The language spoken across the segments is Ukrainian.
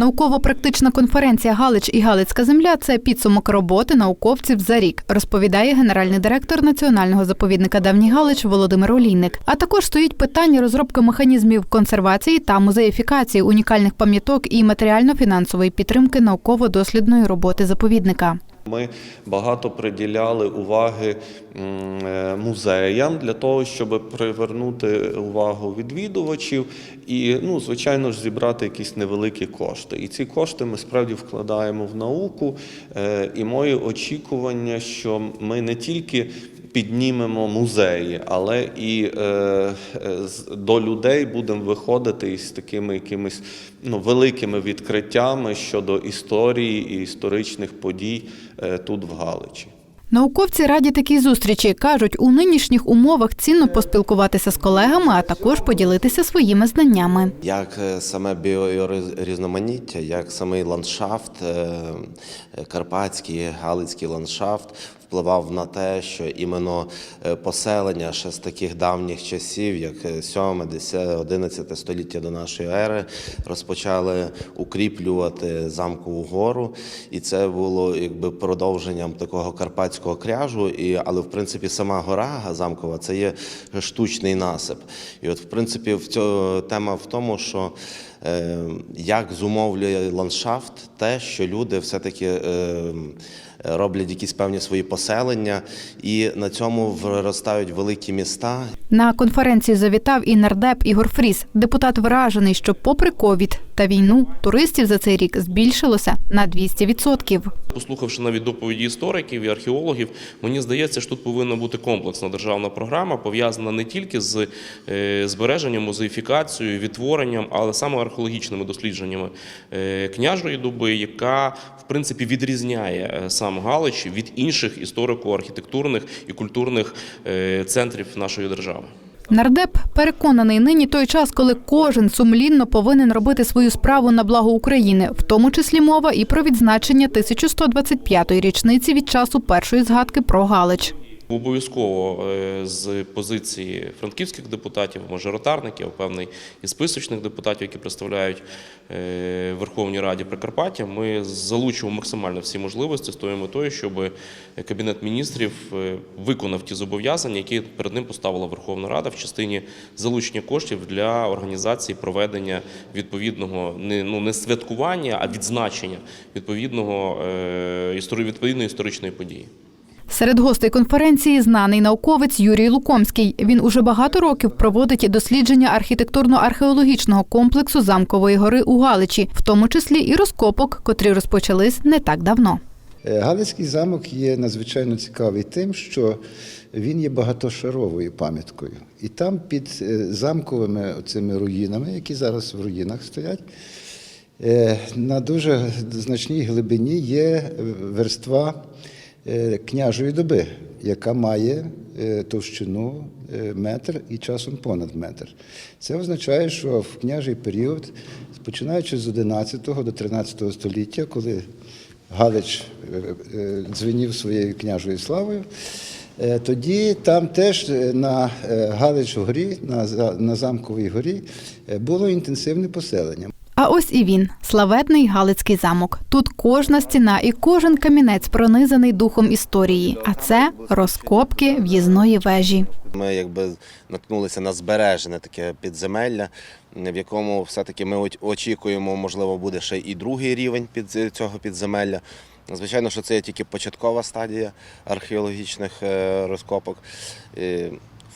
Науково-практична конференція Галич і Галицька земля це підсумок роботи науковців за рік, розповідає генеральний директор Національного заповідника Давній Галич Володимир Олійник. А також стоїть питання розробки механізмів консервації та музеїфікації унікальних пам'яток і матеріально-фінансової підтримки науково-дослідної роботи заповідника. Ми багато приділяли уваги е, музеям для того, щоб привернути увагу відвідувачів і, ну, звичайно ж, зібрати якісь невеликі кошти. І ці кошти ми справді вкладаємо в науку. Е, І моє очікування, що ми не тільки піднімемо музеї, але і е, е, з- до людей будемо виходити із такими якимись ну, великими відкриттями щодо історії і історичних подій е, тут в Галичі. Науковці раді такій зустрічі кажуть, у нинішніх умовах цінно поспілкуватися з колегами, а також поділитися своїми знаннями. Як е, саме біорізноманіття, як самий ландшафт, е, карпатський, галицький ландшафт впливав на те, що іменно е, поселення ще з таких давніх часів, як е, 7, 10, 11 століття до нашої ери, розпочали укріплювати замкову гору, і це було якби продовженням такого карпатського кряжу. І, але в принципі сама гора замкова це є штучний насип. І от, в принципі, в цьому тема в тому, що як зумовлює ландшафт те, що люди все-таки е, роблять якісь певні свої поселення, і на цьому виростають великі міста. На конференції завітав і нардеп Ігор Фріс. Депутат вражений, що попри ковід та війну туристів за цей рік збільшилося на 200%. Послухавши навіть доповіді істориків і археологів, мені здається, що тут повинна бути комплексна державна програма, пов'язана не тільки з е, збереженням, музеїфікацією, відтворенням, але саме археологічними дослідженнями е, княжої доби, яка в принципі відрізняє е, сам Галич від інших історико-архітектурних і культурних центрів нашої держави. Нардеп переконаний, нині той час, коли кожен сумлінно повинен робити свою справу на благо України, в тому числі мова і про відзначення 1125-ї річниці від часу першої згадки про Галич. Обов'язково е, з позиції франківських депутатів, мажоритарників, певний і списочних депутатів, які представляють е, Верховній Раді Прикарпаття, ми залучимо максимально всі можливості з тою метою, щоб Кабінет міністрів е, виконав ті зобов'язання, які перед ним поставила Верховна Рада в частині залучення коштів для організації проведення відповідного не ну не святкування, а відзначення відповідного відповідної історичної події. Серед гостей конференції знаний науковець Юрій Лукомський. Він уже багато років проводить дослідження архітектурно-археологічного комплексу замкової гори у Галичі, в тому числі і розкопок, котрі розпочались не так давно. Е, Галицький замок є надзвичайно цікавий тим, що він є багатошаровою пам'яткою. І там під е, замковими цими руїнами, які зараз в руїнах стоять, е, на дуже значній глибині є верства княжої доби, яка має е, товщину е, метр і часом понад метр. Це означає, що в княжий період, починаючи з 11 до 13 століття, коли Галич е, е, дзвенів своєю княжою славою. Е, Тоді там теж е, на е, Галич горі, на, замковій горі, е, було інтенсивне поселення. А ось і він славетний Галицький замок. Тут кожна стіна і кожен камінець пронизаний духом історії. А це розкопки в'їзної вежі. Ми якби наткнулися на збережене таке підземелля, в якому все-таки ми очікуємо, можливо, буде ще і другий рівень під цього підземелля. Звичайно, що це є тільки початкова стадія археологічних е, розкопок.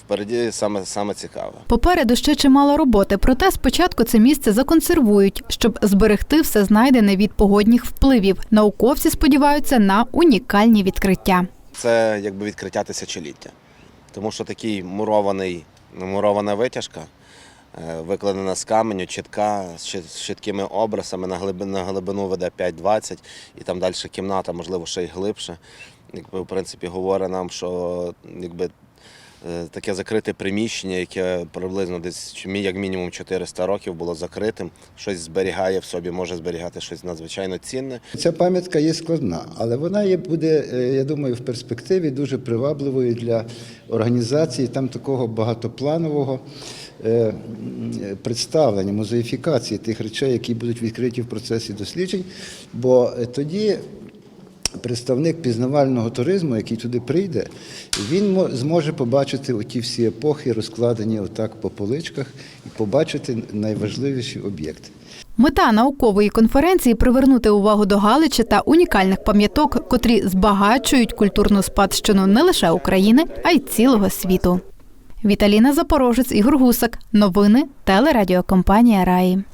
Впереді саме, саме цікаве. Попереду ще чимало роботи, проте спочатку це місце законсервують, щоб зберегти все знайдене від погодних впливів. Науковці сподіваються на унікальні відкриття. Це якби відкриття тисячоліття. Тому що такий мурований, мурована витяжка, е, викладена з каменю, чітка, з чіт- з чіткими образами, на глибину, на глибину веде 5-20, і там далі кімната, можливо, ще й глибше. Якби, в принципі, говорить нам, що якби, таке закрите приміщення, яке приблизно десь як мінімум 400 років було закритим, щось зберігає в собі, може зберігати щось надзвичайно цінне. Ця пам'ятка є складна, але вона є, буде, е, я думаю, в перспективі дуже привабливою для організації там такого багатопланового е, представлення, музеїфікації тих речей, які будуть відкриті в процесі досліджень, бо е, тоді представник пізнавального туризму, який туди прийде, він зможе побачити оті всі епохи, розкладені отак по поличках, і побачити найважливіші об'єкти. Мета наукової конференції привернути увагу до Галича та унікальних пам'яток, котрі збагачують культурну спадщину не лише України, а й цілого світу. Віталіна Запорожець, Ігор Гусак. Новини телерадіокомпанія Раї.